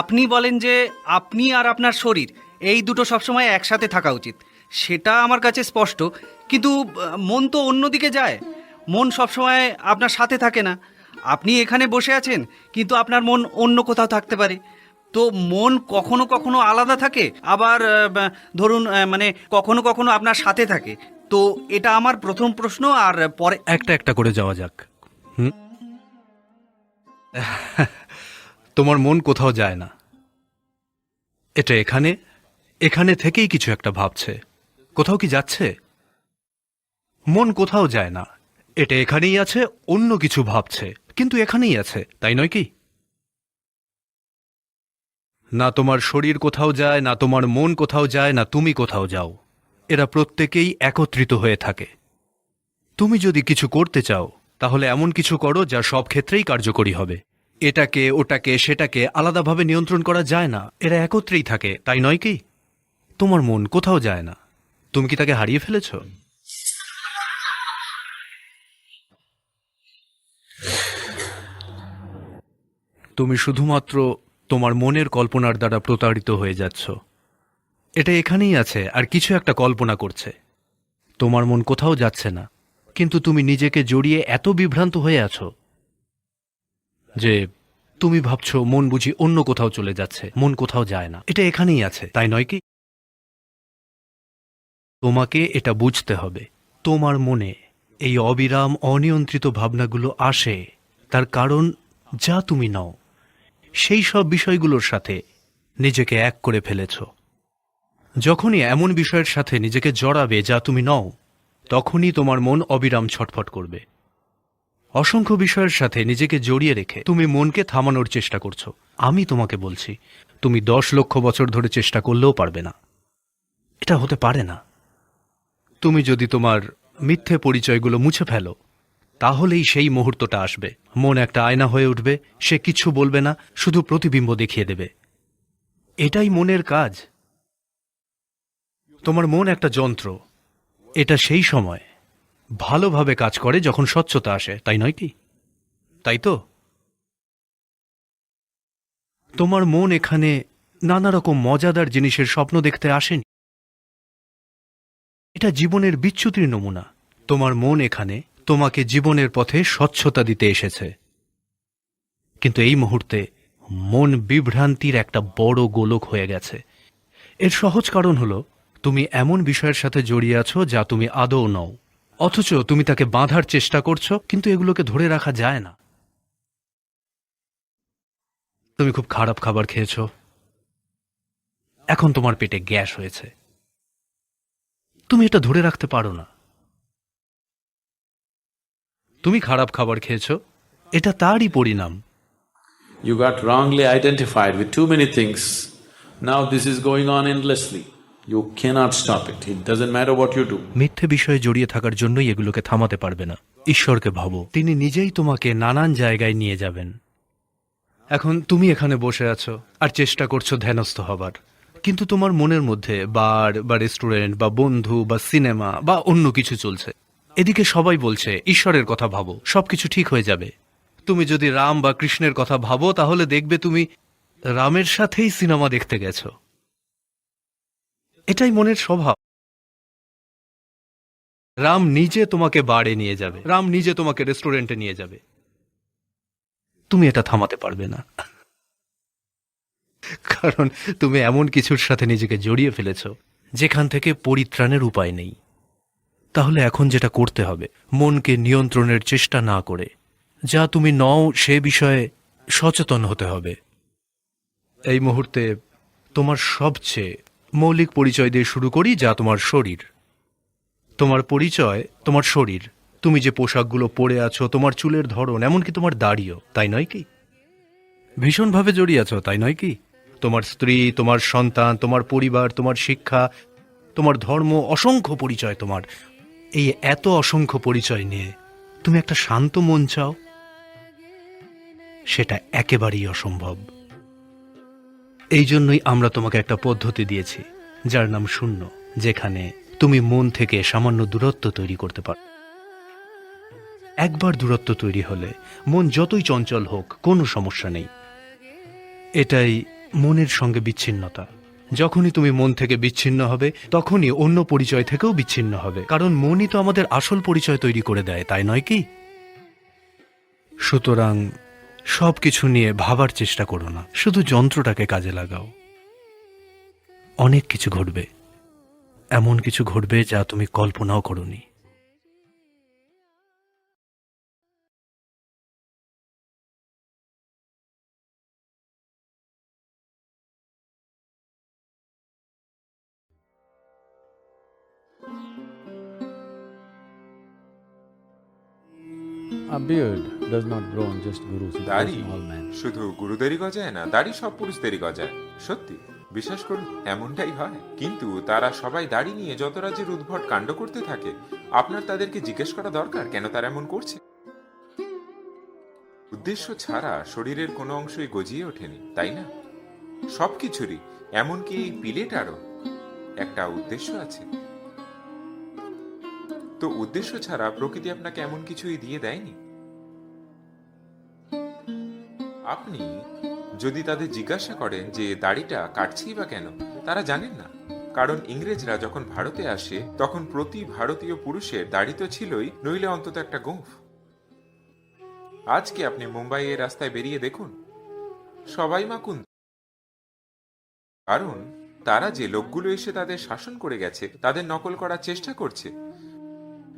আপনি বলেন যে আপনি আর আপনার শরীর, এই দুটো সবসময় একসাথে থাকা উচিত। সেটা আমার কাছে স্পষ্ট, কিন্তু মন তো অন্যদিকে যায়। মন সবসময় আপনার সাথে থাকে না। আপনি এখানে বসে আছেন, কিন্তু আপনার মন অন্য কোথাও থাকতে পারে। তো মন কখনো কখনো আলাদা থাকে, আবার ধরুন মানে কখনো কখনো আপনার সাথে থাকে। তো এটা আমার প্রথম প্রশ্ন, আর পরে একটা একটা করে যাওয়া যাক। হুম? তোমার মন কোথাও যায় না। এটা এখানে এখানে থেকেই কিছু একটা ভাবছে। কোথাও কি যাচ্ছে? মন কোথাও যায় না। এটা এখানেই আছে, অন্য কিছু ভাবছে। কিন্তু এখানেই আছে, তাই নয় কি? না তোমার শরীর কোথাও যায়, না তোমার মন কোথাও যায়, না তুমি কোথাও যাও। এরা প্রত্যেকেই একত্রিত হয়ে থাকে। তুমি যদি কিছু করতে চাও, তাহলে এমন কিছু করো যা সব ক্ষেত্রেই কার্যকরী হবে। এটাকে, ওটাকে, সেটাকে আলাদাভাবে নিয়ন্ত্রণ করা যায় না। এরা একত্রেই থাকে, তাই নয় কি? তোমার মন কোথাও যায় না। তুমি কি তাকে হারিয়ে ফেলেছ? তুমি শুধুমাত্র তোমার মনের কল্পনার দ্বারা প্রতারিত হয়ে যাচ্ছ। এটা এখানেই আছে, আর কিছু একটা কল্পনা করছে। তোমার মন কোথাও যাচ্ছে না, কিন্তু তুমি নিজেকে জড়িয়ে এত বিভ্রান্ত হয়ে আছো। যে তুমি ভাবছ মন বুঝি অন্য কোথাও চলে যাচ্ছে, মন কোথাও যায় না। এটা এখানেই আছে, তাই নয় কি? তোমাকে এটা বুঝতে হবে। তোমার মনে এই অবিরাম অনিয়ন্ত্রিত ভাবনাগুলো আসে, তার কারণ যা তুমি নাও, সেই সব বিষয়গুলোর সাথে নিজেকে এক করে ফেলেছ। যখনই এমন বিষয়ের সাথে নিজেকে জড়াবে যা তুমি নও, তখনই তোমার মন অবিরাম ছটফট করবে। অসংখ্য বিষয়ের সাথে নিজেকে জড়িয়ে রেখে তুমি মনকে থামানোর চেষ্টা করছ। আমি তোমাকে বলছি, তুমি দশ লক্ষ বছর ধরে চেষ্টা করলেও পারবে না। এটা হতে পারে না। তুমি যদি তোমার মিথ্যে পরিচয়গুলো মুছে ফেলো, তাহলেই সেই মুহূর্তটা আসবে। মন একটা আয়না হয়ে উঠবে, সে কিছু বলবে না, শুধু প্রতিবিম্ব দেখিয়ে দেবে। এটাই মনের কাজ। তোমার মন একটা যন্ত্র। এটা সেই সময়। ভালোভাবে কাজ করে যখন স্বচ্ছতা আসে, তাই নয় কি? তাই তো? তোমার মন এখানে নানা রকম মজাদার জিনিসের স্বপ্ন দেখতে আসেনি? এটা জীবনের বিচ্যুতির নমুনা। তোমার মন এখানে তোমাকে জীবনের পথে স্বচ্ছতা দিতে এসেছে। কিন্তু এই মুহূর্তে মন বিভ্রান্তির একটা বড় গোলক হয়ে গেছে। এর সহজ কারণ হলো, তুমি এমন বিষয়ের সাথে জড়িয়ে আছো যা তুমি আদৌ নও। অথচ তুমি তাকে বাঁধার চেষ্টা করছ, কিন্তু এগুলোকে ধরে রাখা যায় না। তুমি খুব খারাপ খাবার খেয়েছ। এখন তোমার পেটে গ্যাস হয়েছে। তুমি এটা ধরে রাখতে পারো না। তুমি খারাপ খাবার খেয়েছো, এটা তারই পরিণাম। You got wrongly identified with too many things. Now this is going on endlessly. মিথ্যে বিষয়ে জড়িয়ে থাকার জন্যই এগুলোকে থামাতে পারবে না। ঈশ্বরকে ভাবো। তিনি নিজেই তোমাকে নানান জায়গায় নিয়ে যাবেন। এখন তুমি এখানে বসে আছো আর চেষ্টা করছ ধ্যানস্থ হবার। কিন্তু তোমার মনের মধ্যে বার বা রেস্টুরেন্ট বা বন্ধু বা সিনেমা বা অন্য কিছু চলছে। এদিকে সবাই বলছে, ঈশ্বরের কথা ভাবো, সবকিছু ঠিক হয়ে যাবে। তুমি যদি রাম বা কৃষ্ণের কথা ভাবো, তাহলে দেখবে তুমি রামের সাথেই সিনেমা দেখতে গেছো। এটাই মনের স্বভাব। রাম নিজে তোমাকে বাড়ে নিয়ে যাবে। রাম নিজে তোমাকে রেস্টুরেন্টে নিয়ে যাবে। তুমি এটা থামাতে পারবে না। কারণ তুমি এমন কিছুর সাথে নিজেকে জড়িয়ে ফেলেছ, যেখান থেকে পরিত্রাণের উপায় নেই। তাহলে এখন যেটা করতে হবে, মনকে নিয়ন্ত্রণের চেষ্টা না করে, যা তুমি নও সে বিষয়ে সচেতন হতে হবে। এই মুহূর্তে তোমার সবচেয়ে মৌলিক পরিচয় দিয়ে শুরু করি যা তোমার শরীর। তোমার পরিচয় তোমার শরীর। তুমি যে পোশাকগুলো পরে আছো, তোমার চুলের ধরন, এমনকি তোমার দাড়িও, তাই নয় কি? ভীষণভাবে জড়িয়ে আছো, তাই নয় কি? তোমার স্ত্রী, তোমার সন্তান, তোমার পরিবার, তোমার শিক্ষা, তোমার ধর্ম, অসংখ্য পরিচয় তোমার। এই এত অসংখ্য পরিচয় নিয়ে তুমি একটা শান্ত মন চাও? সেটা একেবারেই অসম্ভব। এই জন্যই আমরা তোমাকে একটা পদ্ধতি দিয়েছি, যার নাম শূন্য, যেখানে তুমি মন থেকে সামান্য দূরত্ব তৈরি করতে পারো। একবার দূরত্ব তৈরি হলে মন যতই চঞ্চল হোক, কোনো সমস্যা নেই। এটাই মনের সঙ্গে বিচ্ছিন্নতা। যখনই তুমি মন থেকে বিচ্ছিন্ন হবে, তখনই অন্য পরিচয় থেকেও বিচ্ছিন্ন হবে। কারণ মনই তো আমাদের আসল পরিচয় তৈরি করে দেয়, তাই নয় কি? সুতরাং সব কিছু নিয়ে ভাবার চেষ্টা করো না। শুধু যন্ত্রটাকে কাজে লাগাও। অনেক কিছু ঘটবে। এমন কিছু ঘটবে যা তুমি কল্পনাও করনি। beard does not grow on just gurus, it grows দাড়ি in all men. শুধু গুরুদেরই গজায় না দাড়ি সব পুরুষদেরই গজায়। সত্যি বিশ্বাস করুন এমনটাই হয়। কিন্তু তারা সবাই দাড়ি নিয়ে যত রাজ্যের উদ্ভট কাণ্ড করতে থাকে আপনার তাদেরকে জিজ্ঞেস করা দরকার কেন তারা এমন করছে? উদ্দেশ্য ছাড়া শরীরের কোনো অংশই গজিয়ে ওঠেনি তাই না? সবকিছুরই এমনকি এই পিলেটারও একটা উদ্দেশ্য আছে। তো উদ্দেশ্য ছাড়া প্রকৃতি আপনাকে এমন কিছুই দিয়ে দেয়নি? আপনি যদি তাদের জিজ্ঞাসা করেন যে দাড়িটা কাটছেই বা কেন, তারা জানেন না। কারণ ইংরেজরা যখন ভারতে আসে, তখন প্রতি ভারতীয় পুরুষের দাড়ি তো ছিলই, নইলে অন্তত একটা গোঁফ। আজকে আপনি মুম্বাইয়ের রাস্তায় বেরিয়ে দেখুন। সবাই মাকুন কারণ তারা যে লোকগুলো এসে তাদের শাসন করে গেছে, তাদের নকল করার চেষ্টা করছে।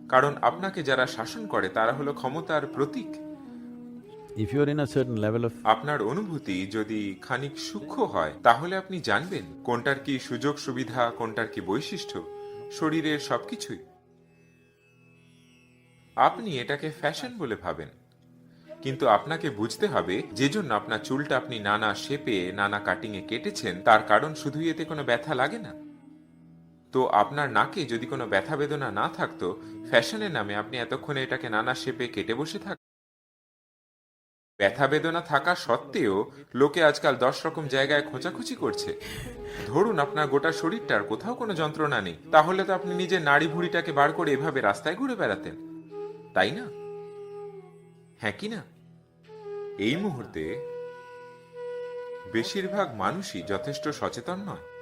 কারণ আপনাকে যারা শাসন করে, তারা হলো ক্ষমতার প্রতীক। আপনার অনুভূতি যদি খানিক সূক্ষ্ম হয়, তাহলে আপনি জানবেন কোনটার কি সুযোগ সুবিধা, কোনটার কি বৈশিষ্ট্য, শরীরের সবকিছুই। আপনি এটাকে ফ্যাশন বলে ভাবেন। কিন্তু আপনাকে বুঝতে হবে, যে জন্য আপনার চুলটা আপনি নানা শেপে, নানা কাটিং এ কেটেছেন, তার কারণ শুধুই এতে কোনো ব্যথা লাগে না। তো আপনার নাকে যদি কোনো ব্যথা বেদনা না থাকতো, ফ্যাশনের নামে আপনি এতক্ষণে এটাকে নানা শেপে কেটে বসে থাক ব্যথা বেদনা থাকা সত্ত্বেও লোকে আজকাল দশ রকম জায়গায় খোঁচাখুচি করছে। ধরুন আপনার গোটা শরীরটার কোথাও কোনো যন্ত্রণা নেই। তাহলে তো আপনি নিজের নাড়ি ভুঁড়িটাকে বার করে এভাবে রাস্তায় ঘুরে বেড়াতেন। তাই না? হ্যাঁ কি না? এই মুহূর্তে বেশিরভাগ মানুষই যথেষ্ট সচেতন নয়।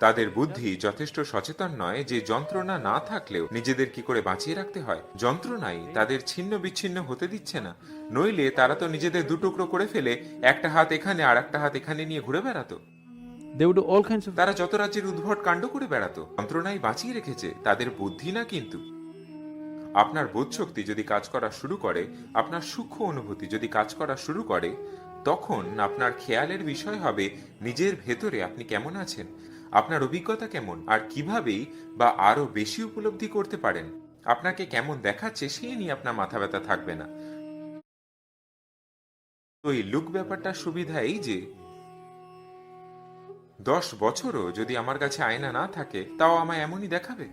তাদের বুদ্ধি যথেষ্ট সচেতন নয় যে যন্ত্রণা না থাকলেও নিজেদের কি করে বাঁচিয়ে রাখতে হয়। যন্ত্রণাই তাদের ছিন্ন বিচ্ছিন্ন হতে দিচ্ছে না। নইলে তারা তো নিজেদের দুটুকরো করে ফেলে একটা হাত এখানে আর একটা হাত এখানে নিয়ে ঘুরে বেড়াতো। তারা যত রাজ্যের উদ্ভট কাণ্ড করে বেড়াতো যন্ত্রণাই বাঁচিয়ে রেখেছে তাদের বুদ্ধি না কিন্তু। আপনার বোধ শক্তি যদি কাজ করা শুরু করে আপনার সূক্ষ্ম অনুভূতি যদি কাজ করা শুরু করে তখন আপনার খেয়ালের বিষয় হবে নিজের ভেতরে আপনি কেমন আছেন। আপনার অভিজ্ঞতা কেমন? আর কিভাবেই বা আরও বেশি উপলব্ধি করতে পারেন? আপনাকে কেমন দেখাচ্ছে সেই নিয়ে আপনার মাথা ব্যথা থাকবে না। তো এই লুক ব্যাপারটা সুবিধা এই যে দশ বছরও যদি আমার কাছে আয়না না থাকে তাও আমায় এমনই দেখাবে?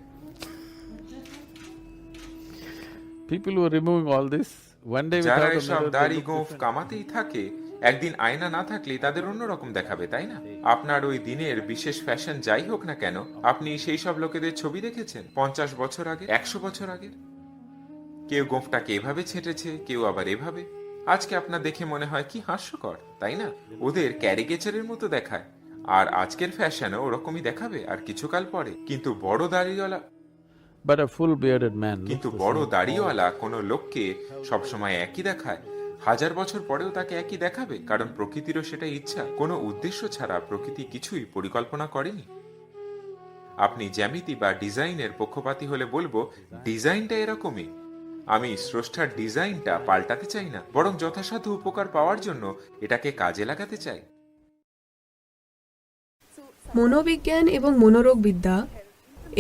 People who are removing all this. One day যারা এসব দাড়ি গোঁফ কামাতেই থাকে একদিন আয়না না থাকলে তাদের অন্যরকম দেখাবে তাই না? আপনার ওই দিনের বিশেষ ফ্যাশন যাই হোক না কেন আপনি সেই সব লোকেদের ছবি দেখেছেন পঞ্চাশ বছর আগে একশো বছর আগে? কেউ গোঁফটাকে এভাবে ছেটেছে কেউ আবার এভাবে। আজকে আপনার দেখে মনে হয় কি হাস্যকর তাই না? ওদের ক্যারিকেচারের মতো দেখায়। আর আজকের ফ্যাশনও ওরকমই দেখাবে আর কিছুকাল পরে। কিন্তু বড় দাড়িওয়ালা bearded man looks কিন্তু বড় দাড়িওয়ালা কোনো লোককে সবসময় একই দেখায়। হাজার বছর পরেও তাকে একই দেখাবে, কারণ প্রকৃতিরও সেটা ইচ্ছা। কোনো উদ্দেশ্য ছাড়া প্রকৃতি কিছুই পরিকল্পনা করেনি। আপনি জ্যামিতি বা ডিজাইনের পক্ষপাতী হলে বলব, ডিজাইনটা এরকমই। আমি স্রষ্টার ডিজাইনটা পাল্টাতে চাই না, বরং যথাসাধ্য উপকার পাওয়ার জন্য এটাকে কাজে লাগাতে চাই। মনোবিজ্ঞান এবং মনোরোগবিদ্যা,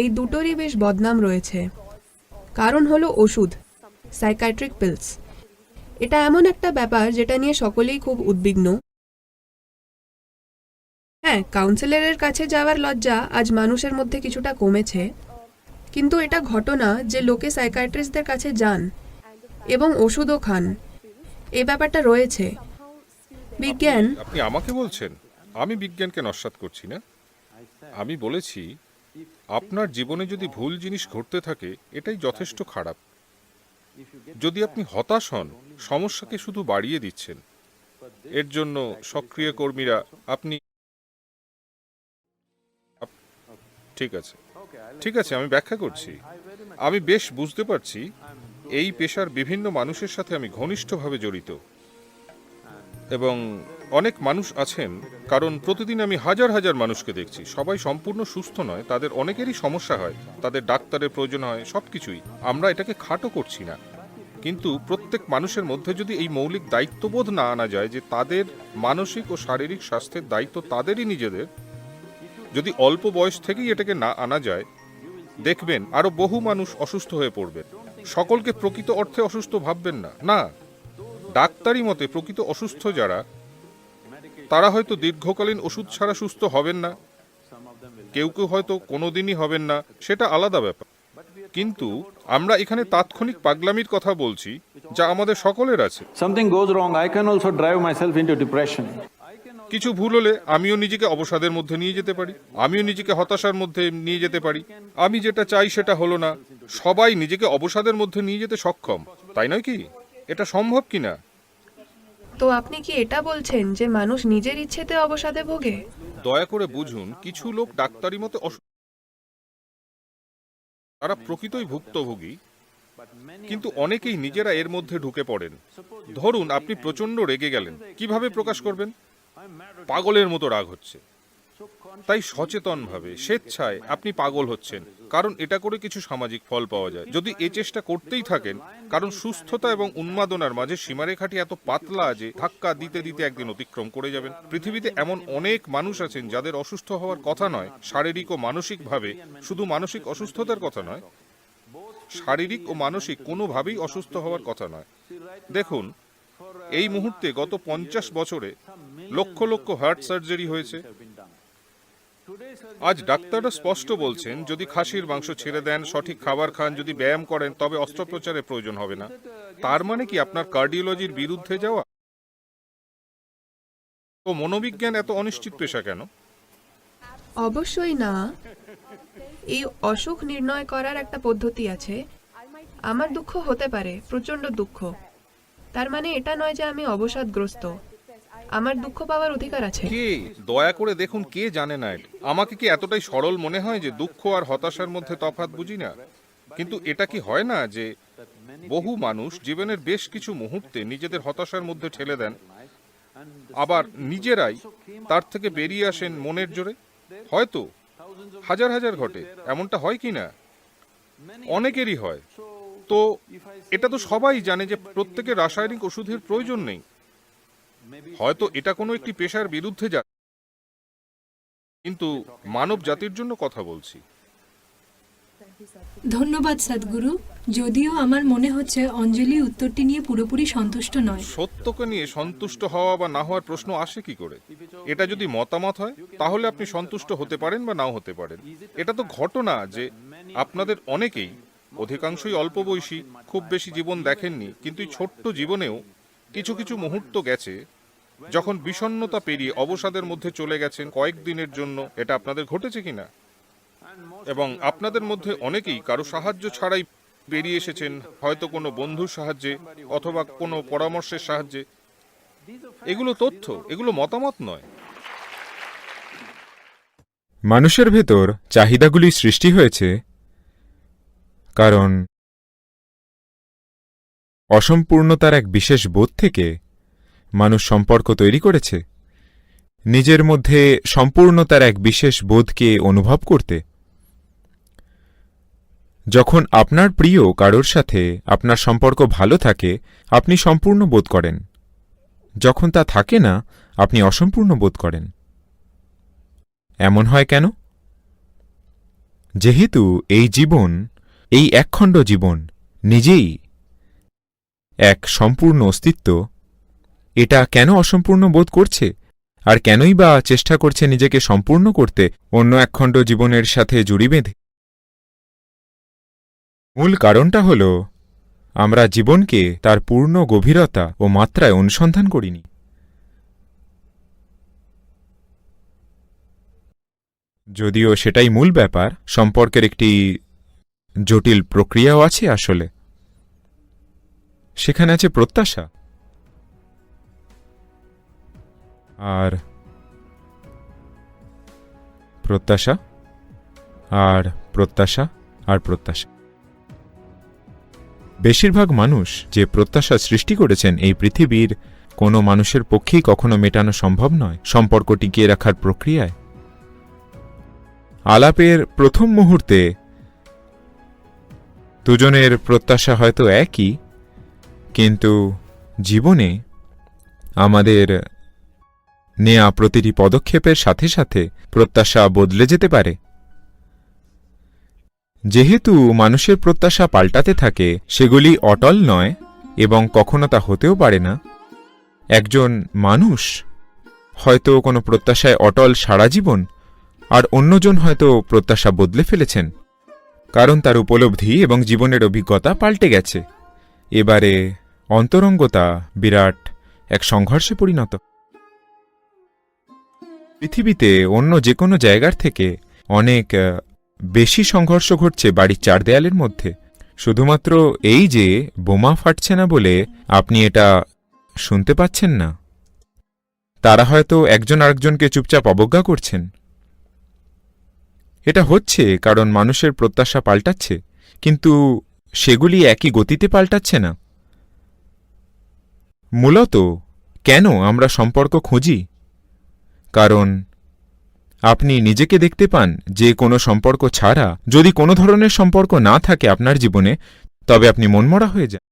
এই দুটোরই বেশ বদনাম রয়েছে। কারণ হলো ওষুধ সাইকাইট্রিক পিলস এটা এমন একটা ব্যাপার যেটা নিয়ে সকলেই খুব উদ্বিগ্ন। হ্যাঁ কাউন্সিলরের কাছে যাওয়ার লজ্জা আজ মানুষের মধ্যে কিছুটা কমেছে। কিন্তু এটা ঘটনা যে লোকে সাইকাইট্রিস্টদের কাছে যান এবং ওষুধও খান। এ ব্যাপারটা রয়েছে। বিজ্ঞান আপনি আমাকে বলছেন? আমি বিজ্ঞানকে নস্বাত করছি না। আমি বলেছি, আপনার জীবনে যদি ভুল জিনিস ঘটতে থাকে, এটাই যথেষ্ট খারাপ। যদি আপনি হতাশ হন, সমস্যাকে শুধু বাড়িয়ে দিচ্ছেন। এর জন্য সক্রিয় কর্মীরা আপনি ঠিক আছে। ঠিক আছে, আমি ব্যাখ্যা করছি। আমি বেশ বুঝতে পারছি, এই পেশার বিভিন্ন মানুষের সাথে আমি ঘনিষ্ঠভাবে জড়িত। এবং অনেক মানুষ আছেন, কারণ প্রতিদিন আমি হাজার হাজার মানুষকে দেখছি। সবাই সম্পূর্ণ সুস্থ নয়, তাদের অনেকেরই সমস্যা হয়, তাদের ডাক্তারের প্রয়োজন হয় সব কিছুই আমরা এটাকে খাটো করছি না। কিন্তু প্রত্যেক মানুষের মধ্যে যদি এই মৌলিক দায়িত্ববোধ না আনা যায় যে তাদের মানসিক ও শারীরিক স্বাস্থ্যের দায়িত্ব তাদেরই নিজেদের, যদি অল্প বয়স থেকেই এটাকে না আনা যায়, দেখবেন আরও বহু মানুষ অসুস্থ হয়ে পড়বে। সকলকে প্রকৃত অর্থে অসুস্থ ভাববেন না। না, ডাক্তারি মতে প্রকৃত অসুস্থ যারা তারা হয়তো দীর্ঘকালীন ওষুধ ছাড়া সুস্থ হবেন না। কেউ কেউ হয়তো কোনোদিনই হবেন না সেটা আলাদা ব্যাপার। কিন্তু আমরা এখানে তাৎক্ষণিক পাগলামির কথা বলছি যা আমাদের সকলের আছে। Drive myself into depression. কিছু ভুল হলে আমিও নিজেকে অবসাদের মধ্যে নিয়ে যেতে পারি আমিও নিজেকে হতাশার মধ্যে নিয়ে যেতে পারি। আমি যেটা চাই সেটা হলো না সবাই নিজেকে অবসাদের মধ্যে নিয়ে যেতে সক্ষম তাই নয় কি? এটা সম্ভব কি না তো আপনি কি এটা বলছেন যে মানুষ নিজের ইচ্ছেতে অবসাদে ভোগে? দয়া করে বুঝুন, কিছু লোক ডাক্তারি মতে অসু- তারা প্রকৃতই ভুক্তভোগী, কিন্তু অনেকেই নিজেরা এর মধ্যে ঢুকে পড়েন। ধরুন, আপনি প্রচণ্ড রেগে গেলেন। কীভাবে প্রকাশ করবেন? পাগলের মতো রাগ হচ্ছে। তাই সচেতনভাবে, স্বেচ্ছায় আপনি পাগল হচ্ছেন, কারণ এটা করে কিছু সামাজিক ফল পাওয়া যায়। যদি এ চেষ্টা করতেই থাকেন, কারণ সুস্থতা এবং উন্মাদনার মাঝে সীমারেখাটি এত পাতলা যে ধাক্কা দিতে দিতে একদিন অতিক্রম করে যাবেন। পৃথিবীতে এমন অনেক মানুষ আছেন যাদের অসুস্থ হওয়ার কথা নয়, শারীরিক ও মানসিকভাবে শুধু মানসিক অসুস্থতার কথা নয়, শারীরিক ও মানসিক কোনোভাবেই অসুস্থ হওয়ার কথা নয়। দেখুন, এই মুহূর্তে গত পঞ্চাশ বছরে লক্ষ লক্ষ হার্ট সার্জারি হয়েছে আজ ডাক্তাররা স্পষ্ট বলছেন, যদি খাসির মাংস ছেড়ে দেন, সঠিক খাবার খান, যদি ব্যায়াম করেন, তবে অস্ত্রোপচারের প্রয়োজন হবে না। তার মানে কি আপনার কার্ডিওলজির বিরুদ্ধে যাওয়া? ও মনোবিজ্ঞান এত অনিশ্চিত পেশা কেন? অবশ্যই না। এই অসুখ নির্ণয় করার একটা পদ্ধতি আছে। আমার দুঃখ হতে পারে, প্রচণ্ড দুঃখ। তার মানে এটা নয় যে আমি অবসাদগ্রস্ত। আমার দুঃখ পাওয়ার অধিকার আছে। কে? দয়া করে দেখুন কে জানে না এটা? আমাকে কি এতটাই সরল মনে হয় যে দুঃখ আর হতাশার মধ্যে তফাৎ বুঝি না? কিন্তু এটা কি হয় না যে বহু মানুষ জীবনের বেশ কিছু মুহূর্তে নিজেদের হতাশার মধ্যে ঠেলে দেন? আবার নিজেরাই তার থেকে বেরিয়ে আসেন মনের জোরে? হয়তো। হাজার হাজার ঘটে। এমনটা হয় কি না? অনেকেরই হয়। তো এটা তো সবাই জানে যে প্রত্যেকের রাসায়নিক ওষুধের প্রয়োজন নেই। হয়তো এটা কোনো একটি পেশার বিরুদ্ধে যা কিন্তু মানব জাতির জন্য কথা বলছি। ধন্যবাদ সদ্গুরু। যদিও আমার মনে হচ্ছে অঞ্জলি উত্তরটি নিয়ে পুরোপুরি সন্তুষ্ট নয়। সত্যকে নিয়ে সন্তুষ্ট হওয়া বা না হওয়ার প্রশ্ন আসে কি করে? এটা যদি মতামত হয় তাহলে আপনি সন্তুষ্ট হতে পারেন বা নাও হতে পারেন। এটা তো ঘটনা যে আপনাদের অনেকেই অধিকাংশই অল্প বয়সী খুব বেশি জীবন দেখেননি কিন্তু ছোট্ট জীবনেও কিছু কিছু মুহূর্ত গেছে যখন বিষণ্ণতা পেরিয়ে অবসাদের মধ্যে চলে গেছেন কয়েকদিনের জন্য, এটা আপনাদের ঘটেছে কিনা? এবং আপনাদের মধ্যে অনেকেই কারও সাহায্য ছাড়াই বেরিয়ে এসেছেন, হয়তো কোনো বন্ধুর সাহায্যে অথবা কোনো পরামর্শের সাহায্যে। এগুলো তথ্য, এগুলো মতামত নয়। মানুষের ভেতর চাহিদাগুলি সৃষ্টি হয়েছে কারণ অসম্পূর্ণতার এক বিশেষ বোধ থেকে মানুষ সম্পর্ক তৈরি করেছে? নিজের মধ্যে সম্পূর্ণতার এক বিশেষ বোধকে অনুভব করতে? যখন আপনার প্রিয় কারোর সাথে আপনার সম্পর্ক ভালো থাকে, আপনি সম্পূর্ণ বোধ করেন। যখন তা থাকে না, আপনি অসম্পূর্ণ বোধ করেন। এমন হয় কেন? যেহেতু এই জীবন, এই একখণ্ড জীবন নিজেই এক সম্পূর্ণ অস্তিত্ব এটা কেন অসম্পূর্ণ বোধ করছে? আর কেনই বা চেষ্টা করছে নিজেকে সম্পূর্ণ করতে, অন্য একখণ্ড জীবনের সাথে জুড়ি বেঁধে? মূল কারণটা হল, আমরা জীবনকে তার পূর্ণ গভীরতা ও মাত্রায় অনুসন্ধান করিনি। যদিও সেটাই মূল ব্যাপার, সম্পর্কের একটি জটিল প্রক্রিয়াও আছে আসলে। সেখানে আছে প্রত্যাশা। আর প্রত্যাশা আর প্রত্যাশা আর প্রত্যাশা। বেশিরভাগ মানুষ যে প্রত্যাশা সৃষ্টি করেছেন এই পৃথিবীর কোনো মানুষের পক্ষেই কখনো মেটানো সম্ভব নয়। সম্পর্ক টিকিয়ে রাখার প্রক্রিয়ায়। আলাপের প্রথম মুহূর্তে দুজনের প্রত্যাশা হয়তো একই, কিন্তু জীবনে আমাদের নেয়া প্রতিটি পদক্ষেপের সাথে সাথে প্রত্যাশা বদলে যেতে পারে। যেহেতু মানুষের প্রত্যাশা পাল্টাতে থাকে, সেগুলি অটল নয় এবং কখনো তা হতেও পারে না। একজন মানুষ হয়তো কোনো প্রত্যাশায় অটল সারা জীবন, আর অন্যজন হয়তো প্রত্যাশা বদলে ফেলেছেন। কারণ তার উপলব্ধি এবং জীবনের অভিজ্ঞতা পাল্টে গেছে। এবারে অন্তরঙ্গতা বিরাট এক সংঘর্ষে পরিণত। পৃথিবীতে অন্য যে কোনো জায়গার থেকে অনেক বেশি সংঘর্ষ ঘটছে বাড়ির চার দেয়ালের মধ্যে। শুধুমাত্র এই যে বোমা ফাটছে না বলে আপনি এটা শুনতে পাচ্ছেন না। তারা হয়তো একজন আরেকজনকে চুপচাপ অবজ্ঞা করছেন। এটা হচ্ছে কারণ মানুষের প্রত্যাশা পাল্টাচ্ছে, কিন্তু সেগুলি একই গতিতে পাল্টাচ্ছে না। মূলত কেন আমরা সম্পর্ক খুঁজি? কারণ আপনি নিজেকে দেখতে পান যে কোনো সম্পর্ক ছাড়া যদি কোনো ধরনের সম্পর্ক না থাকে আপনার জীবনে, তবে আপনি মনমরা হয়ে যান।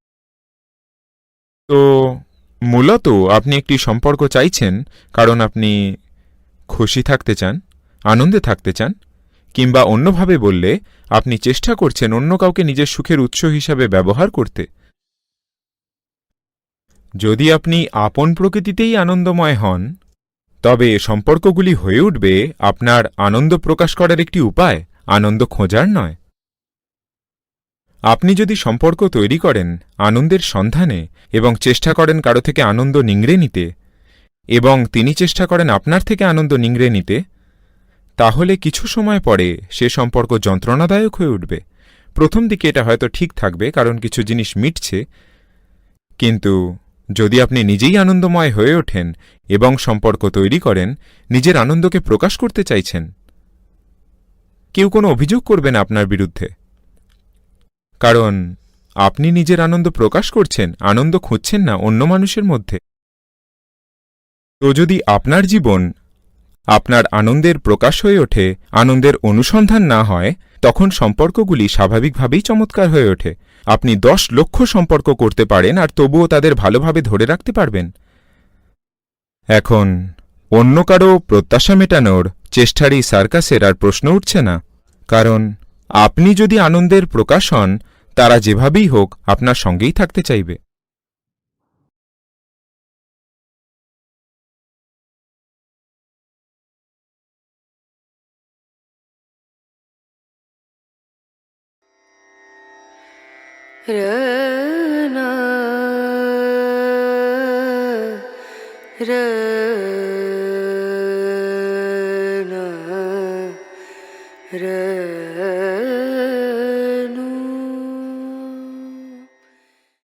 তো মূলত আপনি একটি সম্পর্ক চাইছেন কারণ আপনি খুশি থাকতে চান, আনন্দে থাকতে চান, কিংবা অন্যভাবে বললে, আপনি চেষ্টা করছেন অন্য কাউকে নিজের সুখের উৎস হিসাবে ব্যবহার করতে। যদি আপনি আপন প্রকৃতিতেই আনন্দময় হন তবে সম্পর্কগুলি হয়ে উঠবে আপনার আনন্দ প্রকাশ করার একটি উপায়, আনন্দ খোঁজার নয়। আপনি যদি সম্পর্ক তৈরি করেন আনন্দের সন্ধানে এবং চেষ্টা করেন কারও থেকে আনন্দ নিংড়ে নিতে, এবং তিনি চেষ্টা করেন আপনার থেকে আনন্দ নিংড়ে নিতে, তাহলে কিছু সময় পরে সে সম্পর্ক যন্ত্রণাদায়ক হয়ে উঠবে। প্রথম দিকে এটা হয়তো ঠিক থাকবে, কারণ কিছু জিনিস মিটছে, কিন্তু যদি আপনি নিজেই আনন্দময় হয়ে ওঠেন এবং সম্পর্ক তৈরি করেন, নিজের আনন্দকে প্রকাশ করতে চাইছেন। কেউ কোনো অভিযোগ করবে না আপনার বিরুদ্ধে। কারণ, আপনি নিজের আনন্দ প্রকাশ করছেন, আনন্দ খুঁজছেন না অন্য মানুষের মধ্যে। তো যদি আপনার জীবন আপনার আনন্দের প্রকাশ হয়ে ওঠে, আনন্দের অনুসন্ধান না হয়, তখন সম্পর্কগুলি স্বাভাবিকভাবেই চমৎকার হয়ে ওঠে। আপনি দশ লক্ষ সম্পর্ক করতে পারেন আর তবুও তাদের ভালোভাবে ধরে রাখতে পারবেন। এখন, অন্য কারও প্রত্যাশা মেটানোর চেষ্টারই সার্কাসের আর প্রশ্ন উঠছে না। কারণ, আপনি যদি আনন্দের প্রকাশ হন, তারা যেভাবেই হোক আপনার সঙ্গেই থাকতে চাইবে। र